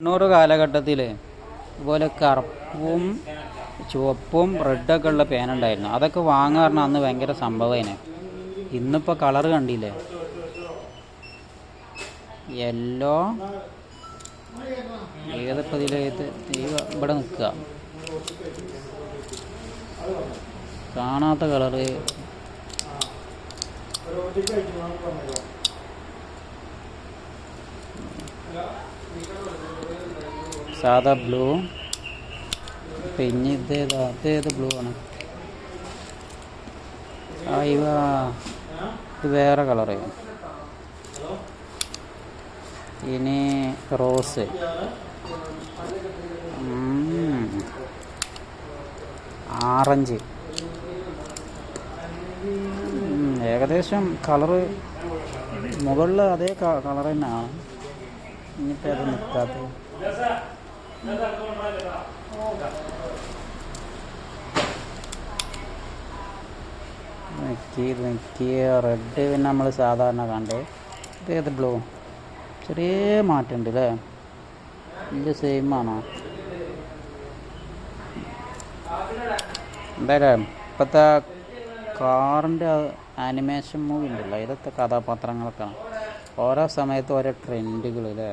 തൊണ്ണൂറ് കാലഘട്ടത്തിൽ ഇതുപോലെ കറുപ്പും ചുവപ്പും റെഡൊക്കെ ഉള്ള പേന ഉണ്ടായിരുന്നു. അതൊക്കെ വാങ്ങാറിന് അന്ന് ഭയങ്കര സംഭവമായിന്. ഇന്നിപ്പോൾ കളർ കണ്ടില്ലേ? യെല്ലോ ഏതൊക്കെ ഇതിലേത് ഇവിടെ നിൽക്കുക. കാണാത്ത കളറ് സാധാ ബ്ലൂ. പിന്നെ ഇതേതാ ഇതേത് ബ്ലൂ ആണ്? ആ ഇവ ഇത് വേറെ കളറ്. ഇനി റോസ്. ആറഞ്ച്. ഏകദേശം കളറ് മുകളിൽ അതേ കളർ തന്നെയാണ് ഇനിയിപ്പോൾ അത് നിൽക്കാത്തത് റെഡ് പിന്നെ നമ്മൾ സാധാരണ കണ്ടേ ഇത് ഏത് ബ്ലൂ ചെറിയ മാറ്റമുണ്ട് അല്ലേ ഇത് സെയിം ആണോ? എന്തായാലും ഇപ്പോഴത്തെ കാറിന്റെ ആനിമേഷൻ മൂവി ഉണ്ടല്ലോ ഇതൊക്കെ കഥാപാത്രങ്ങളൊക്കെ ഓരോ സമയത്ത് ഓരോ ട്രെൻഡുകൾ അല്ലേ